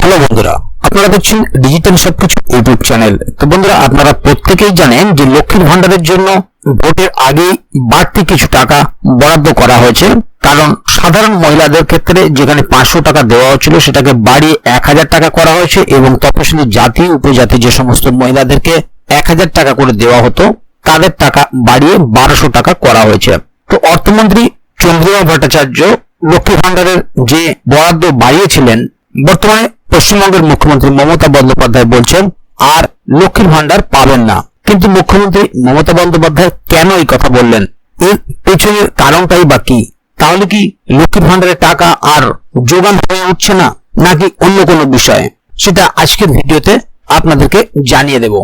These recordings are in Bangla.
হ্যালো বন্ধুরা, আপনারা দেখছেন ডিজিটাল সবকিছু ইউটিউব চ্যানেল। তো বন্ধুরা, আপনারা প্রত্যেকেই জানেন যে লক্ষ্মীর ভান্ডারের জন্য ভোটের আগে বাড়তি কিছু টাকা বরাদ্দ করা হয়েছে। কারণ সাধারণ মহিলাদের ক্ষেত্রে যেখানে পাঁচশো টাকা দেওয়া হচ্ছিল, সেটাকে বাড়িয়ে এক হাজার টাকা করা হয়েছে এবং তপশিলি জাতি, উপজাতি যে সমস্ত মহিলাদেরকে এক হাজার টাকা করে দেওয়া হতো, তাদের টাকা বাড়িয়ে বারোশো টাকা করা হয়েছে। তো অর্থমন্ত্রী চন্দ্রিমা ভট্টাচার্য লক্ষ্মী ভান্ডারের যে বরাদ্দ বাড়িয়েছিলেন, বর্তমানে পশ্চিমবঙ্গের মুখ্যমন্ত্রী মমতা বন্দ্যোপাধ্যায় বলছেন, আর লক্ষ্মীর ভান্ডার পাবেন না। কিন্তু মুখ্যমন্ত্রী মমতা বন্দ্যোপাধ্যায় কেন এই কথা বললেন? এর পেছনের কারণটাই বা কি? তাহলে কি লক্ষ্মীর ভান্ডারের টাকা আর যোগান হয়ে উঠছে না, নাকি অন্য কোনো বিষয়ে? সেটা আজকের ভিডিওতে আপনাদেরকে জানিয়ে দেব।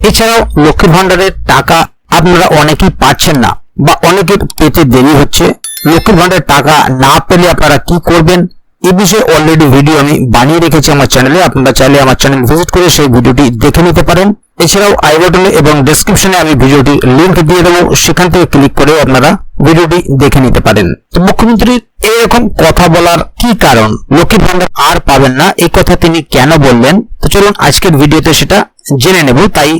এছাড়াও লক্ষ্মীর ভান্ডারের টাকা আপনারা অনেকেই পাচ্ছেন না, বা অনেকের পেতে দেরি হচ্ছে। লক্ষ্মীর ভান্ডারের টাকা না পেলে আপনারা কি করবেন? এই বিষয়ে অলরেডি ভিডিও আমি বানিয়ে রেখেছি আমার চ্যানেলে আপনারা চাইলে আমার চ্যানেল ভিজিট করে সেই ভিডিওটি দেখে নিতে পারেন। এছাড়াও আই বাটনে এবং ডেসক্রিপশনে আমি ভিডিওটি লিঙ্ক দিয়ে দেবো। সেখান থেকে ক্লিক করে আপনারা ভিডিওটি দেখে নিতে পারেন। তো মুখ্যমন্ত্রীর এরকম কথা বলার কি কারণ? লক্ষ্মী ভান্ডার আর পাবেন না। এই কথা তিনি কেন বললেন? তো চলুন আজকের ভিডিওতে সেটা জেনে নেব। তাই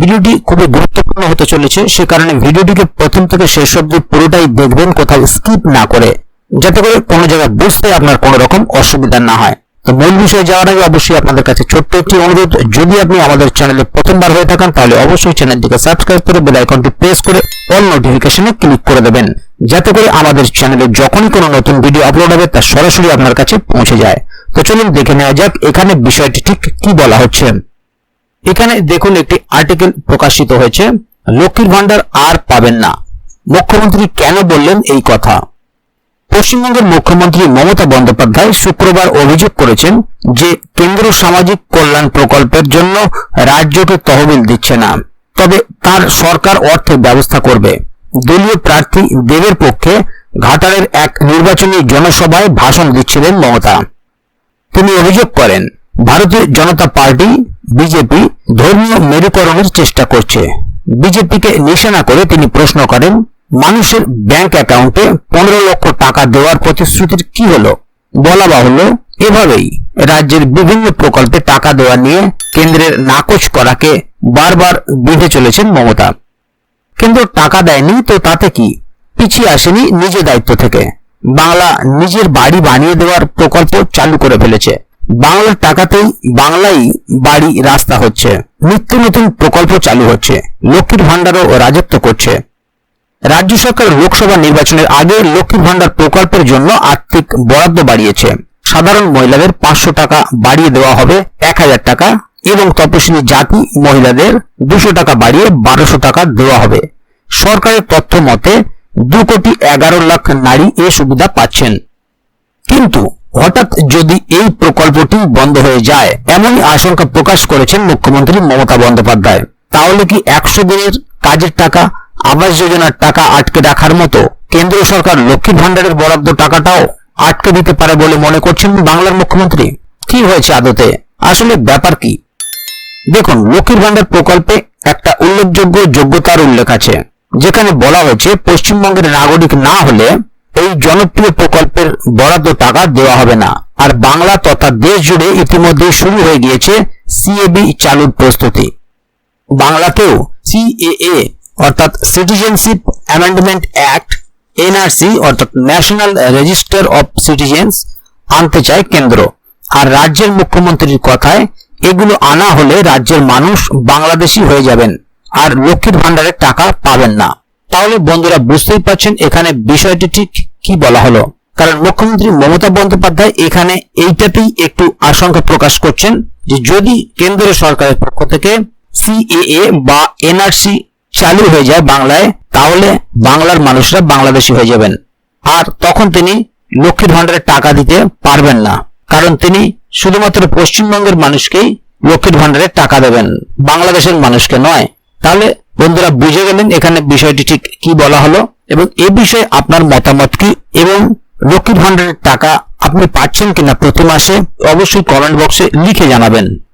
ভিডিওটি খুবই গুরুত্বপূর্ণ হতে চলেছে। সে কারণে ভিডিওটিকে প্রথম থেকে শেষ অব্দি পুরোটাই দেখবেন, কোথাও স্কিপ না করে। যাতে করে কোনো জায়গায় বুঝতে আপনার কোনো রকম অসুবিধা না হয়। তো মূল বিষয়ে যাওয়ার আগে অবশ্যই আপনাদের কাছে ছোট্ট একটি অনুরোধ, যদি আপনি আমাদের চ্যানেলে প্রথমবার হয়ে থাকেন, তাহলে অবশ্যই চ্যানেলটিকে সাবস্ক্রাইব করে বেল আইকনটি প্রেস করে অল নোটিফিকেশনে ক্লিক করে দেবেন, যাতে করে আমাদের চ্যানেলে যখনই কোনো নতুন ভিডিও আপলোড হবে, তা সরাসরি আপনার কাছে পৌঁছে যায়। তো চলুন দেখে নেওয়া যাক এখানে বিষয়টি ঠিক কি বলা হচ্ছে। এখানে দেখুন একটি আর্টিকেল প্রকাশিত হয়েছে, লক্ষ্মীর ভান্ডার আর পাবেন না। মুখ্যমন্ত্রী কেন বললেন এই কথা? পশ্চিমবঙ্গের মুখ্যমন্ত্রী মমতা বন্দ্যোপাধ্যায় শুক্রবার অভিযোগ করেছেন যে কেন্দ্র সামাজিক কল্যাণ প্রকল্পের জন্য রাজ্যকে তহবিল দিচ্ছে না। তবে তার সরকার অর্থের ব্যবস্থা করবে। দলীয় প্রার্থী দেবের পক্ষে ঘাটালের এক নির্বাচনী জনসভায় ভাষণ দিচ্ছিলেন মমতা। তিনি অভিযোগ করেন, ভারতীয় জনতা পার্টি, বিজেপি ধর্মীয় মেরুকরণের চেষ্টা করছে। বিজেপিকে নিশানা করে তিনি প্রশ্ন করেন মানুষের ব্যাংক অ্যাকাউন্টে পনেরো লক্ষ টাকা দেওয়ার প্রতিশ্রুতির কি হলো? বলা বাহুল্য এভাবেই রাজ্যের বিভিন্ন প্রকল্পে টাকা দেওয়া নিয়ে কেন্দ্রের নাকচ করাকে বারবার বেঁধে চলেছেন মমতা। কেন্দ্র টাকা দেয়নি তো তাতে কি? পিছিয়ে আসেনি নিজ দায়িত্ব থেকে। বাংলা নিজের বাড়ি বানিয়ে দেওয়ার প্রকল্প চালু করে ফেলেছে। বাংলার টাকাতেই বাংলাই বাড়ি রাস্তা হচ্ছে। নিত্য নতুন প্রকল্প চালু হচ্ছে। লক্ষ্মীর ভান্ডারও রাজত্ব করছে। রাজ্য সরকার লোকসভা নির্বাচনের আগে লক্ষ্মীর ভান্ডার প্রকল্পের জন্য আর্থিক বরাদ্দ বাড়িয়েছে। সাধারণ মহিলাদের পাঁচশো টাকা বাড়িয়ে দেওয়া হবে এক হাজার টাকা এবং তপশিলি জাতি মহিলাদের দুশো টাকা বাড়িয়ে বারোশো টাকা দেওয়া হবে। সরকারের তথ্য মতে, দু কোটি এগারো লাখ নারী এ সুবিধা পাচ্ছেন। কিন্তু হঠাৎ যদি এই প্রকল্পটি বন্ধ হয়ে যায়, এমনই আশঙ্কা প্রকাশ করেছেন মুখ্যমন্ত্রী মমতা বন্দ্যোপাধ্যায়। তাহলে কি একশো দিনের কাজের টাকা আবাস যোজনার টাকা আটকে রাখার মতো কেন্দ্র সরকার লক্ষ্মী ভান্ডারের বরাদ্দ টাকাটাও আটকে দিতে পারে বলে মনে করছেন বাংলার মুখ্যমন্ত্রী। কি হয়েছে আদতে? আসলে ব্যাপার কি? দেখুন, লক্ষ্মীর ভান্ডার প্রকল্পে একটা উল্লেখযোগ্য যোগ্যতার উল্লেখ আছে, যেখানে বলা হয়েছে পশ্চিমবঙ্গের নাগরিক না হলে এই জনপ্রিয় প্রকল্পের বরাদ্দ টাকা দেওয়া হবে না। আর বাংলা তথা দেশ জুড়ে ইতিমধ্যে শুরু হয়ে গিয়েছে সিএবি চালুর প্রস্তুতি। বাংলাতেও সিএএ অর্থাৎ সিটিজেনশিপ অ্যামেন্ডমেন্ট অ্যাক্ট এনআরসি অর্থাৎ ন্যাশনাল রেজিস্টার অফ সিটিজেন্স আনতে চায় কেন্দ্র। আর রাজ্যের মুখ্যমন্ত্রীর কথায়, এগুলো আনা হলে রাজ্যের মানুষ বাংলাদেশি হয়ে যাবেন, আর লক্ষ্মীর ভান্ডারের টাকা পাবেন না। তাহলে বন্ধুরা বুঝতেই পারছেন এখানে বিষয়টি ঠিক কি বলা হলো। কারণ মুখ্যমন্ত্রী মমতা বন্দ্যোপাধ্যায় এখানে এইটাতেই একটু আশঙ্কা প্রকাশ করছেন যে যদি কেন্দ্র সরকারের পক্ষ থেকে সিএএ বা এনআরসি চালু হয়ে যায় বাংলায়, তাহলে বাংলার মানুষরা বাংলাদেশি হয়ে যাবেন। আর তখন তিনি লক্ষ্মীর ভান্ডারের টাকা দিতে পারবেন না, কারণ তিনি শুধুমাত্র পশ্চিমবঙ্গের মানুষকেই লক্ষ্মীর ভান্ডারের টাকা দেবেন, বাংলাদেশের মানুষকে নয়। তাহলে বন্ধুরা বুঝে গেলেন এখানে বিষয়টি ঠিক কি বলা হলো, এবং এ বিষয়ে আপনার মতামত কি, এবং লক্ষ্মীর ভান্ডারের টাকা আপনি পাচ্ছেন কিনা প্রতি মাসে অবশ্যই কমেন্ট বক্সে লিখে জানাবেন।